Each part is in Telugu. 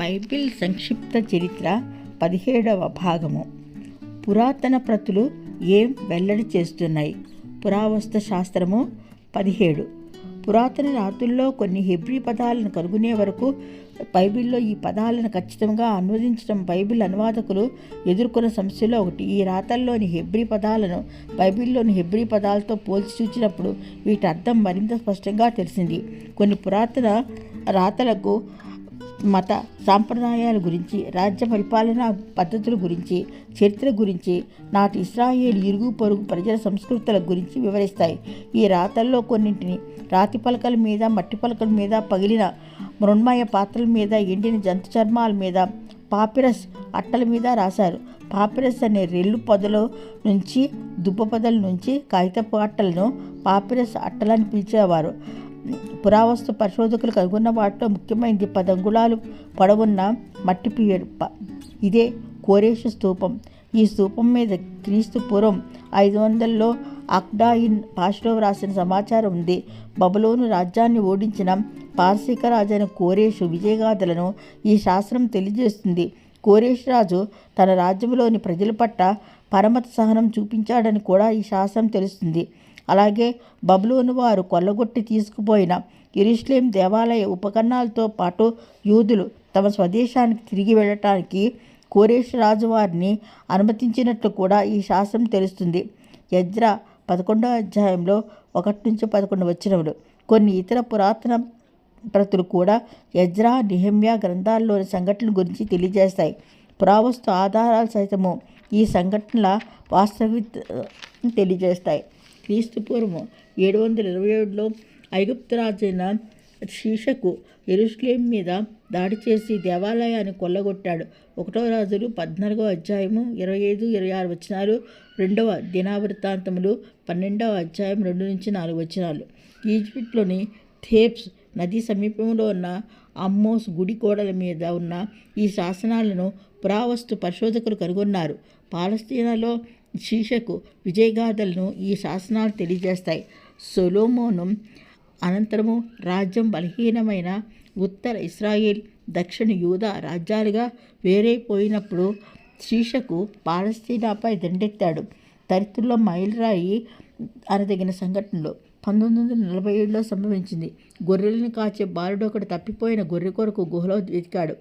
బైబిల్ సంక్షిప్త చరిత్ర పదిహేడవ భాగము. పురాతన ప్రతులు ఏం వెల్లడి చేస్తున్నాయి? పురావస్తు శాస్త్రము పదిహేడు. పురాతన రాతుల్లో కొన్ని హెబ్రీ పదాలను కనుగొనే వరకు బైబిల్లో ఈ పదాలను ఖచ్చితంగా అనువదించడం బైబిల్ అనువాదకులు ఎదుర్కొన్న సమస్యలో ఒకటి. ఈ రాతల్లోని హెబ్రీ పదాలను బైబిల్లోని హెబ్రీ పదాలతో పోల్చి చూచినప్పుడు వీటి అర్థం మరింత స్పష్టంగా తెలిసింది. కొన్ని పురాతన రాతలకు మత సాంప్రదాయాల గురించి రాజ్య పరిపాలనా పద్ధతుల గురించి చరిత్ర గురించి నాటి ఇస్రాయేల్ ఇరుగు పొరుగు ప్రజల సంస్కృతుల గురించి వివరిస్తాయి. ఈ రాతల్లో కొన్నింటిని రాతి పలకల మీద మట్టి పలకల మీద పగిలిన మృణ్మయ పాత్రల మీద ఎండిన జంతు చర్మాల మీద పాపిరస్ అట్టల మీద రాశారు. పాపిరస్ అనే రెల్లు పొదల నుంచి దుబ్బ పొదల నుంచి కాగితపు అట్టలను పాపిరస్ అట్టలని పిలిచేవారు. పురావస్తు పరిశోధకులు కనుగొన్న వాటిలో ముఖ్యమైనది పదంగుళాలు పొడవున్న మట్టి పీయడు ఇదే కోరేషు స్తూపం ఈ స్తూపం మీద క్రీస్తు పూర్వం ఐదు వందల్లో అక్డాయిన్ భాషలో వ్రాసిన సమాచారం ఉంది. బబులోను రాజ్యాన్ని ఓడించిన పార్శిక రాజైన కోరేషు విజయగాథలను ఈ శాస్త్రం తెలియజేస్తుంది. కోరేష్ రాజు తన రాజ్యంలోని ప్రజల పట్ల పరమత సహనం చూపించాడని కూడా ఈ శాస్త్రం తెలుస్తుంది. అలాగే బబులోను వారు కొల్లగొట్టి తీసుకుపోయిన ఇరుష్లేం దేవాలయ ఉపకరణాలతో పాటు యూదులు తమ స్వదేశానికి తిరిగి వెళ్ళటానికి కోరేష్ రాజు వారిని అనుమతించినట్లు కూడా ఈ శాస్త్రం తెలుస్తుంది. యజ్ర పదకొండో అధ్యాయంలో ఒకటి నుంచి పదకొండు వచ్చినప్పుడు కొన్ని ఇతర పురాతన ప్రతులు కూడా యజ్రా నిహమ్య గ్రంథాల్లోని సంఘటనల గురించి తెలియజేస్తాయి. పురావస్తు ఆధారాలు సైతము ఈ సంఘటనల వాస్తవిక తెలియజేస్తాయి. క్రీస్తు పూర్వం ఏడు వందల ఇరవై ఏడులో ఐగుప్తు రాజైన శీషకు ఎరుస్లేం మీద దాడి చేసి దేవాలయాన్ని కొల్లగొట్టాడు. ఒకటో రాజులు పద్నాలుగో అధ్యాయము ఇరవై ఐదు ఇరవై ఆరు వచనాలు రెండవ దినావృత్తాంతములు పన్నెండవ అధ్యాయం రెండు నుంచి నాలుగు వచనాలు. ఈజిప్ట్లోని థేప్స్ నది సమీపంలో ఉన్న అమ్మోస్ గుడి గోడల మీద ఉన్న ఈ శాసనాలను పురావస్తు పరిశోధకులు కనుగొన్నారు. పాలస్తీనాలో శీషకు విజయగాథలను ఈ శాసనాలు తెలియజేస్తాయి. సొలోమోను అనంతరము రాజ్యం బలహీనమైన ఉత్తర ఇస్రాయేల్ దక్షిణ యూదా రాజ్యాలుగా వేరైపోయినప్పుడు శీషకు పాలస్తీనాపై దండెత్తాడు. చరిత్రలో మైలురాయి అనదగిన సంఘటనలు. పంతొమ్మిది వందల నలభై ఏడులో సంభవించింది. గొర్రెలను కాచే బాలుడు ఒకటి తప్పిపోయిన గొర్రె కొరకు గుహలో వెతికాడు.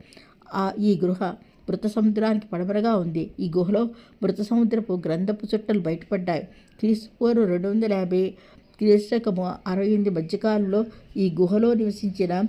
ఆ ఈ గృహ మృత సముద్రానికి పడమరగా ఉంది. ఈ గుహలో మృత సముద్రపు గ్రంథపు చుట్టలు బయటపడ్డాయి. క్రీస్తుపూర్వం రెండు వందల యాభై క్రీస్తకము అరవై ఎనిమిది మధ్యకాలంలో ఈ గుహలో నివసించిన